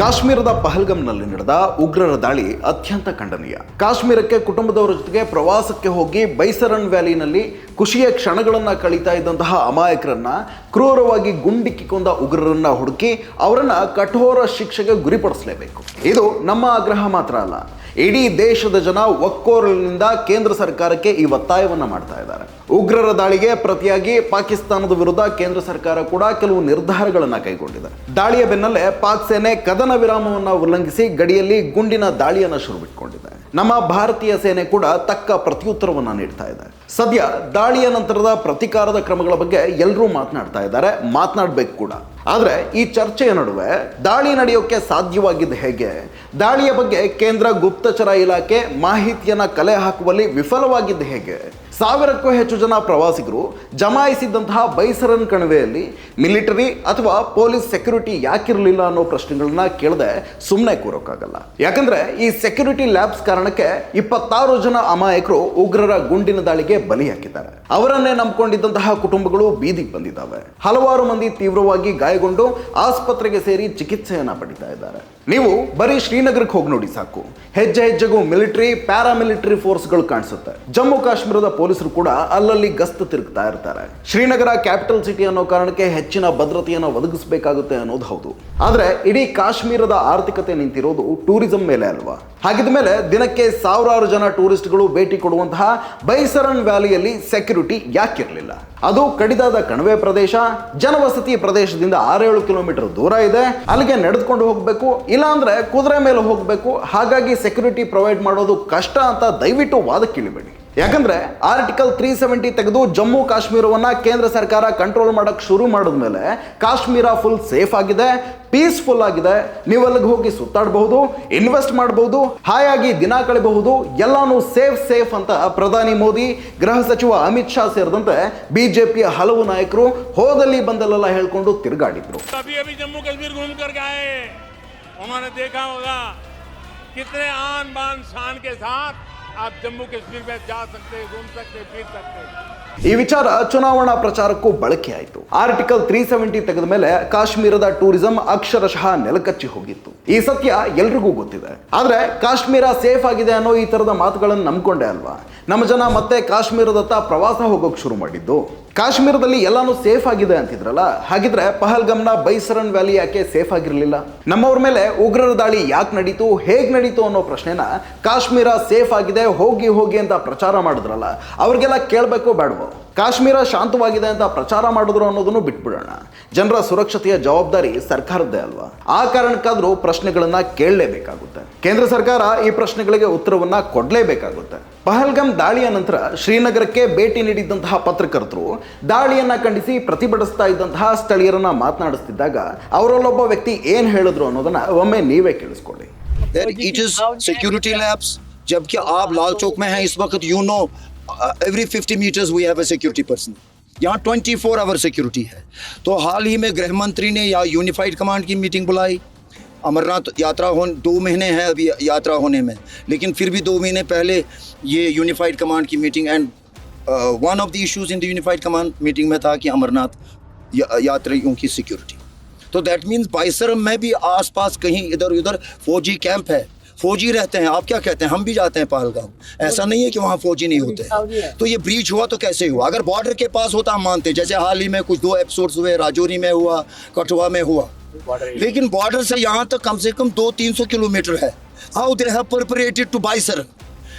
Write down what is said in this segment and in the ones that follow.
ಕಾಶ್ಮೀರದ ಪಹಲ್ಗಂನಲ್ಲಿ ನಡೆದ ಉಗ್ರರ ದಾಳಿ ಅತ್ಯಂತ ಖಂಡನೀಯ. ಕಾಶ್ಮೀರಕ್ಕೆ ಕುಟುಂಬದವರ ಜೊತೆಗೆ ಪ್ರವಾಸಕ್ಕೆ ಹೋಗಿ ಬೈಸರನ್ ವ್ಯಾಲಿನಲ್ಲಿ ಖುಷಿಯ ಕ್ಷಣಗಳನ್ನು ಕಳೀತಾ ಇದ್ದಂತಹ ಅಮಾಯಕರನ್ನ ಕ್ರೂರವಾಗಿ ಗುಂಡಿಕ್ಕಿ ಕೊಂದ ಉಗ್ರರನ್ನ ಹುಡುಕಿ ಅವರನ್ನ ಕಠೋರ ಶಿಕ್ಷೆಗೆ ಗುರಿಪಡಿಸಲೇಬೇಕು. ಇದು ನಮ್ಮ ಆಗ್ರಹ ಮಾತ್ರ ಅಲ್ಲ. ಇಡೀ ದೇಶದ ಜನ ಒಕ್ಕೋರಲಿನಿಂದ ಕೇಂದ್ರ ಸರ್ಕಾರಕ್ಕೆ ಈ ಒತ್ತಾಯವನ್ನು ಮಾಡ್ತಾ ಇದ್ದಾರೆ. ಉಗ್ರರ ದಾಳಿಗೆ ಪ್ರತಿಯಾಗಿ ಪಾಕಿಸ್ತಾನದ ವಿರುದ್ಧ ಕೇಂದ್ರ ಸರ್ಕಾರ ಕೂಡ ಕೆಲವು ನಿರ್ಧಾರಗಳನ್ನು ಕೈಗೊಂಡಿದೆ. ದಾಳಿಯ ಬೆನ್ನಲ್ಲೇ ಪಾಕ್ ಸೇನೆ ಕದನ ವಿರಾಮವನ್ನು ಉಲ್ಲಂಘಿಸಿ ಗಡಿಯಲ್ಲಿ ಗುಂಡಿನ ದಾಳಿಯನ್ನು ಶುರು ಬಿಟ್ಕೊಂಡಿದೆ ನಮ್ಮ ಭಾರತೀಯ ಸೇನೆ ಕೂಡ ತಕ್ಕ ಪ್ರತ್ಯುತ್ತರವನ್ನು ನೀಡ್ತಾ ಇದೆ. ಸದ್ಯ ದಾಳಿಯ ನಂತರದ ಪ್ರತಿಕಾರದ ಕ್ರಮಗಳ ಬಗ್ಗೆ ಎಲ್ಲರೂ ಮಾತನಾಡ್ತಾ ಇದ್ದಾರೆ, ಮಾತನಾಡಬೇಕು ಕೂಡ. ಆದರೆ ಈ ಚರ್ಚೆಯ ನಡುವೆ ದಾಳಿ ನಡೆಯೋಕೆ ಸಾಧ್ಯವಾಗಿದ್ದು ಹೇಗೆ? ದಾಳಿಯ ಬಗ್ಗೆ ಕೇಂದ್ರ ಗುಪ್ತಚರ ಇಲಾಖೆ ಮಾಹಿತಿಯನ್ನು ಕಲೆ ಹಾಕುವಲ್ಲಿ ವಿಫಲವಾಗಿದ್ದು ಹೇಗೆ? ಸಾವಿರಕ್ಕೂ ಹೆಚ್ಚು ಜನ ಪ್ರವಾಸಿಗರು ಜಮಾಯಿಸಿದ್ದಂತಹ ಬೈಸರನ್ ಕಣಿವೆಯಲ್ಲಿ ಮಿಲಿಟರಿ ಅಥವಾ ಪೊಲೀಸ್ ಸೆಕ್ಯೂರಿಟಿ ಯಾಕಿರಲಿಲ್ಲ ಅನ್ನೋ ಪ್ರಶ್ನೆಗಳನ್ನ ಕೇಳದೆ ಸುಮ್ಮನೆ ಕೂರೋಕ್ಕಾಗಲ್ಲ. ಯಾಕಂದ್ರೆ ಈ ಸೆಕ್ಯೂರಿಟಿ ಲ್ಯಾಬ್ಸ್ ಕಾರಣಕ್ಕೆ ಇಪ್ಪತ್ತಾರು ಜನ ಅಮಾಯಕರು ಉಗ್ರರ ಗುಂಡಿನ ದಾಳಿಗೆ ಬಲಿ ಹಾಕಿದ್ದಾರೆ. ಅವರನ್ನೇ ನಂಬಿಕೊಂಡಿದ್ದಂತಹ ಕುಟುಂಬಗಳು ಬೀದಿಗೆ ಬಂದಿದ್ದಾವೆ. ಹಲವಾರು ಮಂದಿ ತೀವ್ರವಾಗಿ ಗಾಯಗೊಂಡು ಆಸ್ಪತ್ರೆಗೆ ಸೇರಿ ಚಿಕಿತ್ಸೆಯನ್ನ ಪಡಿತಾ ಇದ್ದಾರೆ. ನೀವು ಬರೀ ಶ್ರೀನಗರಕ್ಕೆ ಹೋಗಿ ನೋಡಿ ಸಾಕು. ಹೆಜ್ಜೆ ಹೆಜ್ಜೆಗೂ ಮಿಲಿಟರಿ, ಪ್ಯಾರಾಮಿಲಿಟರಿ ಫೋರ್ಸ್ಗಳು ಕಾಣಿಸುತ್ತೆ. ಜಮ್ಮು ಕಾಶ್ಮೀರದ ಪೊಲೀಸರು ಕೂಡ ಅಲ್ಲಲ್ಲಿ ಗಸ್ತು ತಿರುಗ್ತಾ ಇರ್ತಾರೆ. ಶ್ರೀನಗರ ಕ್ಯಾಪಿಟಲ್ ಸಿಟಿ ಅನ್ನೋ ಕಾರಣಕ್ಕೆ ಹೆಚ್ಚಿನ ಭದ್ರತೆಯನ್ನು ಒದಗಿಸಬೇಕಾಗುತ್ತೆ ಅನ್ನೋದು ಹೌದು. ಆದ್ರೆ ಇಡೀ ಕಾಶ್ಮೀರದ ಆರ್ಥಿಕತೆ ನಿಂತಿರೋದು ಟೂರಿಸಂ ಮೇಲೆ ಅಲ್ವಾ? ಹಾಗಿದ ಮೇಲೆ ದಿನಕ್ಕೆ ಸಾವಿರಾರು ಜನ ಟೂರಿಸ್ಟ್ಗಳು ಭೇಟಿ ಕೊಡುವಂತಹ ಬೈಸರನ್ ವ್ಯಾಲಿಯಲ್ಲಿ ಸೆಕ್ಯೂರಿಟಿ ಯಾಕಿರಲಿಲ್ಲ. ಅದು ಕಡಿದಾದ ಕಣಿವೆ ಪ್ರದೇಶ, ಜನವಸತಿ ಪ್ರದೇಶದಿಂದ ಆರೇಳು ಕಿಲೋಮೀಟರ್ ದೂರ ಇದೆ. ಅಲ್ಲಿಗೆ ನಡೆದುಕೊಂಡು ಹೋಗಬೇಕು, ಇಲ್ಲಾಂದ್ರೆ ಕುದುರೆ ಮೇಲೆ ಹೋಗಬೇಕು. ಹಾಗಾಗಿ ಸೆಕ್ಯೂರಿಟಿ ಪ್ರೊವೈಡ್ ಮಾಡೋದು ಕಷ್ಟ ಅಂತ ದಯವಿಟ್ಟು ವಾದಕ್ಕಿಳಿಬೇಡಿ ಯಾಕಂದರೆ ಆರ್ಟಿಕಲ್ ತ್ರೀ ಸೆವೆಂಟಿ ತೆಗೆದು ಜಮ್ಮು ಕಾಶ್ಮೀರವನ್ನ ಕೇಂದ್ರ ಸರ್ಕಾರ ಕಂಟ್ರೋಲ್ ಮಾಡೋಕೆ ಶುರು ಮಾಡಿದ್ಮೇಲೆ ಕಾಶ್ಮೀರ ಫುಲ್ ಸೇಫ್ ಆಗಿದೆ ಪೀಸ್ಫುಲ್ ಆಗಿದೆ. ನೀವೆಲ್ಲಿಗೆ ಹೋಗಿ ಸುತ್ತಾಡಬಹುದು ಇನ್ವೆಸ್ಟ್ ಮಾಡಬಹುದು ಹಾಯಾಗಿ ದಿನ ಕಳಿಬಹುದು, ಎಲ್ಲಾನು ಸೇಫ್ ಸೇಫ್ ಅಂತ ಪ್ರಧಾನಿ ಮೋದಿ, ಗೃಹ ಸಚಿವ ಅಮಿತ್ ಶಾ ಸೇರಿದಂತೆ ಬಿಜೆಪಿಯ ಹಲವು ನಾಯಕರು ಹೋದಲ್ಲಿ ಬಂದಲ್ಲೆಲ್ಲ ಹೇಳ್ಕೊಂಡು ತಿರುಗಾಡಿದ್ರು. ಜಮ್ಮು ಕಾಶ್ಮೀರ घूम कर के आए उन्होंने देखा होगा कितने आन बान शान के साथ आप जम्मू कश्मीर में जा सकते घूम सकते फिर सकते ಈ ವಿಚಾರ ಚುನಾವಣಾ ಪ್ರಚಾರಕ್ಕೂ ಬಳಕೆ ಆಯಿತು ಆರ್ಟಿಕಲ್ ತ್ರೀ ಸೆವೆಂಟಿ ತೆಗೆದ ಮೇಲೆ ಕಾಶ್ಮೀರದ ಟೂರಿಸಂ ಅಕ್ಷರಶಃ ನೆಲಕಚ್ಚಿ ಹೋಗಿತ್ತು ಈ ಸತ್ಯ ಎಲ್ರಿಗೂ ಗೊತ್ತಿದೆ ಆದ್ರೆ ಕಾಶ್ಮೀರ ಸೇಫ್ ಆಗಿದೆ ಅನ್ನೋ ಈ ತರದ ಮಾತುಗಳನ್ನು ನಂಬ್ಕೊಂಡೆ ಅಲ್ವಾ ನಮ್ಮ ಜನ ಮತ್ತೆ ಕಾಶ್ಮೀರದತ್ತ ಪ್ರವಾಸ ಹೋಗೋಕೆ ಶುರು ಮಾಡಿದ್ದು ಕಾಶ್ಮೀರದಲ್ಲಿ ಎಲ್ಲಾನು ಸೇಫ್ ಆಗಿದೆ ಅಂತಿದ್ರಲ್ಲ? ಹಾಗಿದ್ರೆ ಪಹಲ್ಗಮ್ನ ಬೈಸರನ್ ವ್ಯಾಲಿ ಯಾಕೆ ಸೇಫ್ ಆಗಿರಲಿಲ್ಲ? ನಮ್ಮವ್ರ ಮೇಲೆ ಉಗ್ರರ ದಾಳಿ ಯಾಕೆ ನಡೀತು? ಹೇಗ್ ನಡೀತು ಅನ್ನೋ ಪ್ರಶ್ನೆನ ಕಾಶ್ಮೀರ ಸೇಫ್ ಆಗಿದೆ, ಹೋಗಿ ಹೋಗಿ ಅಂತ ಪ್ರಚಾರ ಮಾಡಿದ್ರಲ್ಲ, ಅವ್ರಿಗೆಲ್ಲ ಕೇಳಬೇಕು ಬೇಡವೋ? ಕಾಶ್ಮೀರ ಶಾಂತವಾಗಿದೆ ಅಂತ ಪ್ರಚಾರ ಮಾಡಿದ್ರು ಅನ್ನೋದನ್ನು ಬಿಟ್ಬಿಡೋಣ. ಜನರ ಸುರಕ್ಷತೆಯ ಜವಾಬ್ದಾರಿ ಸರ್ಕಾರದ್ದೇ ಅಲ್ವಾ? ಆ ಕಾರಣಕ್ಕಾದ್ರೂ ಪ್ರಶ್ನೆಗಳನ್ನ ಕೇಳಲೇಬೇಕಾಗುತ್ತೆ. ಕೇಂದ್ರ ಸರ್ಕಾರ ಈ ಪ್ರಶ್ನೆಗಳಿಗೆ ಉತ್ತರವನ್ನ ಕೊಡಲೇಬೇಕಾಗುತ್ತೆ. ಪಹಲ್ಗಮ್ ದಾಳಿಯ ನಂತರ ಶ್ರೀನಗರಕ್ಕೆ ಭೇಟಿ ನೀಡಿದ್ದಂತಹ ಪತ್ರಕರ್ತರು ದಾಳಿಯನ್ನ ಖಂಡಿಸಿ ಪ್ರತಿಭಟಿಸ್ತಾ ಇದ್ದಂತಹ ಸ್ಥಳೀಯರನ್ನ ಮಾತನಾಡಿಸ್ತಿದ್ದಾಗ ಅವರಲ್ಲೊಬ್ಬ ವ್ಯಕ್ತಿ ಏನ್ ಹೇಳಿದ್ರು ಅನ್ನೋದನ್ನ ಒಮ್ಮೆ ನೀವೇ ಕೇಳಿಸ್ಕೊಳ್ಳಿ that it is security labs जबकि आप लाल चौक में हैं इस वक्त you know every 50 meters we have a security person यहाँ 24 आवर सिक्योरिटी है तो हाल ही में गृह मंत्री ने या यूनिफाइड कमांड की मीटिंग बुलाई अमरनाथ यात्रा हो दो महीने हैं अभी यात्रा होने में लेकिन फिर भी दो महीने पहले ये यूनिफाइड कमांड की meeting and one of the issues in the unified command meeting में था कि अमरनाथ या, यात्रियों की सिक्योरिटी तो दैट मीन्स बाइसरम में भी आसपास कहीं इधर उधर फौजी कैंप है। फौजी रहते हैं। आप क्या कहते हैं? हम भी जाते हैं पहलगाम ऐसा नहीं है कि वहाँ फौजी नहीं होते तो ये ब्रीच हुआ तो कैसे हुआ? अगर बॉर्डर के पास होता हम मानते जैसे हाल ही में कुछ दो एपिसोड्स हुए राजौरी में हुआ कठुआ में हुआ। लेकिन बॉर्डर से यहाँ तक कम से कम दो तीन सौ किलोमीटर है। How they have perpetrated to बाइसर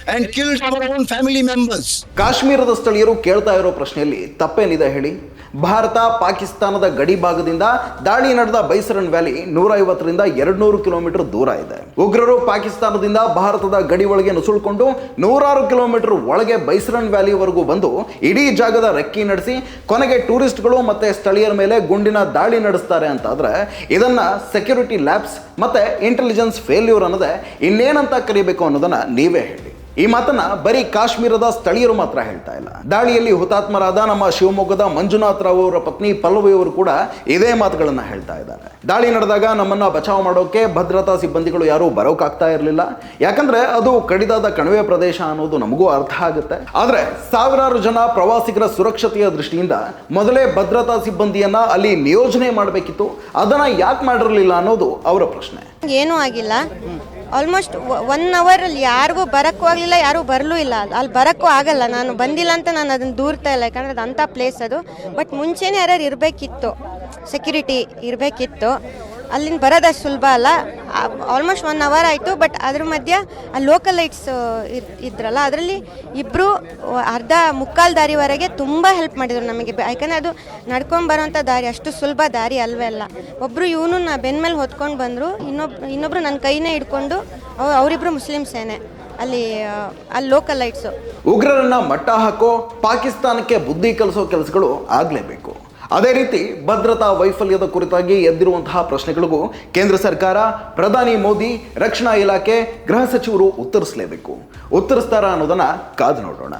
and killed our own family members ಕಾಶ್ಮೀರದ ಸ್ಥಳೀಯರು ಕೇಳ್ತಾ ಇರೋ ಪ್ರಶ್ನೆಯಲ್ಲಿ ತಪ್ಪೇನಿದೆ ಹೇಳಿ? ಭಾರತ, ಪಾಕಿಸ್ತಾನದ ಗಡಿ ಭಾಗದಿಂದ ದಾಳಿ ನಡೆದ ಬೈಸರನ್ ವ್ಯಾಲಿ ನೂರೈವತ್ತರಿಂದ ಎರಡ್ನೂರು ಕಿಲೋಮೀಟರ್ ದೂರ ಇದೆ. ಉಗ್ರರು ಪಾಕಿಸ್ತಾನದಿಂದ ಭಾರತದ ಗಡಿ ಒಳಗೆ ನುಸುಳ್ಕೊಂಡು ನೂರಾರು ಕಿಲೋಮೀಟರ್ ಒಳಗೆ ಬೈಸರನ್ ವ್ಯಾಲಿವರೆಗೂ ಬಂದು ಇಡೀ ಜಾಗದ ರೆಕ್ಕಿ ನಡೆಸಿ ಕೊನೆಗೆ ಟೂರಿಸ್ಟ್ಗಳು ಮತ್ತೆ ಸ್ಥಳೀಯರ ಮೇಲೆ ಗುಂಡಿನ ದಾಳಿ ನಡೆಸ್ತಾರೆ ಅಂತಾದ್ರೆ ಇದನ್ನ ಸೆಕ್ಯೂರಿಟಿ ಲ್ಯಾಬ್ಸ್ ಮತ್ತೆ ಇಂಟೆಲಿಜೆನ್ಸ್ ಫೇಲ್ಯೂರ್ ಅನ್ನೋದೇ ಇನ್ನೇನಂತ ಕರಿಬೇಕು ಅನ್ನೋದನ್ನ ನೀವೇ ಹೇಳಿ. ಈ ಮಾತನ್ನ ಬರೀ ಕಾಶ್ಮೀರದ ಸ್ಥಳೀಯರು ಮಾತ್ರ ಹೇಳ್ತಾ ಇಲ್ಲ. ದಾಳಿಯಲ್ಲಿ ಹುತಾತ್ಮರಾದ ನಮ್ಮ ಶಿವಮೊಗ್ಗದ ಮಂಜುನಾಥ್ ರಾವ್ ಅವರ ಪತ್ನಿ ಪಲ್ಲವಿ ಅವರು ಕೂಡ ಇದೇ ಮಾತುಗಳನ್ನು ಹೇಳ್ತಾ ಇದ್ದಾರೆ. ದಾಳಿ ನಡೆದಾಗ ನಮ್ಮನ್ನ ಬಚಾವ್ ಮಾಡೋಕೆ ಭದ್ರತಾ ಸಿಬ್ಬಂದಿಗಳು ಯಾರು ಬರೋಕಾಗ್ತಾ ಇರಲಿಲ್ಲ. ಯಾಕಂದ್ರೆ ಅದು ಕಡಿದಾದ ಕಣಿವೆ ಪ್ರದೇಶ ಅನ್ನೋದು ನಮಗೂ ಅರ್ಥ ಆಗುತ್ತೆ. ಆದ್ರೆ ಸಾವಿರಾರು ಜನ ಪ್ರವಾಸಿಗರ ಸುರಕ್ಷತೆಯ ದೃಷ್ಟಿಯಿಂದ ಮೊದಲೇ ಭದ್ರತಾ ಸಿಬ್ಬಂದಿಯನ್ನ ಅಲ್ಲಿ ನಿಯೋಜನೆ ಮಾಡಬೇಕಿತ್ತು. ಅದನ್ನ ಯಾಕೆ ಮಾಡಿರಲಿಲ್ಲ ಅನ್ನೋದು ಅವರ ಪ್ರಶ್ನೆ. ಏನೂ ಆಗಿಲ್ಲ. ಆಲ್ಮೋಸ್ಟ್ ಒನ್ ಅವರಲ್ಲಿ ಯಾರಿಗೂ ಬರೋಕ್ಕೂ ಆಗಲಿಲ್ಲ, ಯಾರೂ ಬರಲೂ ಇಲ್ಲ. ಅಲ್ಲಿ ಬರೋಕ್ಕೂ ಆಗಲ್ಲ. ನಾನು ಬಂದಿಲ್ಲ ಅಂತ ನಾನು ಅದನ್ನು ದೂರ್ತಾ ಇಲ್ಲ. ಯಾಕಂದರೆ ಅದು ಅಂಥ ಪ್ಲೇಸ್ ಅದು. ಬಟ್ ಮುಂಚೆನೇ ಯಾರ್ಯಾರು ಇರಬೇಕಿತ್ತು ಸೆಕ್ಯೂರಿಟಿ ಇರಬೇಕಿತ್ತು ಅಲ್ಲಿಂದ ಬರೋದಷ್ಟು ಸುಲಭ ಅಲ್ಲ. ಆಲ್ಮೋಸ್ಟ್ ಒನ್ ಅವರ್ ಆಯಿತು ಬಟ್ ಅದ್ರ ಮಧ್ಯೆ ಆ ಲೋಕಲ್ ಲೈಟ್ಸ್ ಇದ್ರಲ್ಲ, ಅದರಲ್ಲಿ ಇಬ್ಬರು ಅರ್ಧ ಮುಕ್ಕಾಲು ದಾರಿವರೆಗೆ ತುಂಬ ಹೆಲ್ಪ್ ಮಾಡಿದರು ನಮಗೆ. ಯಾಕಂದರೆ ಅದು ನಡ್ಕೊಂಡು ಬರೋಂಥ ದಾರಿ, ಅಷ್ಟು ಸುಲಭ ದಾರಿ ಅಲ್ವೇ ಅಲ್ಲ. ಒಬ್ಬರು ಇವನು ನಾ ಬೆನ್ನ ಮೇಲೆ ಹೊತ್ಕೊಂಡು ಬಂದರು ಇನ್ನೊಬ್ರು ಇನ್ನೊಬ್ರು ನನ್ನ ಕೈನೇ ಹಿಡ್ಕೊಂಡು ಅವರಿಬ್ಬರು ಮುಸ್ಲಿಮ್ಸೇನೆ ಅಲ್ಲಿ ಅಲ್ಲಿ ಲೋಕಲ್ ಲೈಟ್ಸು ಉಗ್ರರನ್ನ ಮಟ್ಟ ಹಾಕೋ, ಪಾಕಿಸ್ತಾನಕ್ಕೆ ಬುದ್ಧಿ ಕಲಿಸೋ ಕೆಲಸಗಳು ಆಗಲೇಬೇಕು. ಅದೇ ರೀತಿ ಭದ್ರತಾ ವೈಫಲ್ಯದ ಕುರಿತಾಗಿ ಎದ್ದಿರುವಂತಹ ಪ್ರಶ್ನೆಗಳಿಗೂ ಕೇಂದ್ರ ಸರ್ಕಾರ, ಪ್ರಧಾನಿ ಮೋದಿ, ರಕ್ಷಣಾ ಇಲಾಖೆ, ಗೃಹ ಸಚಿವರು ಉತ್ತರಿಸಲೇಬೇಕು. ಉತ್ತರಿಸ್ತಾರ ಅನ್ನೋದನ್ನ ಕಾದು ನೋಡೋಣ.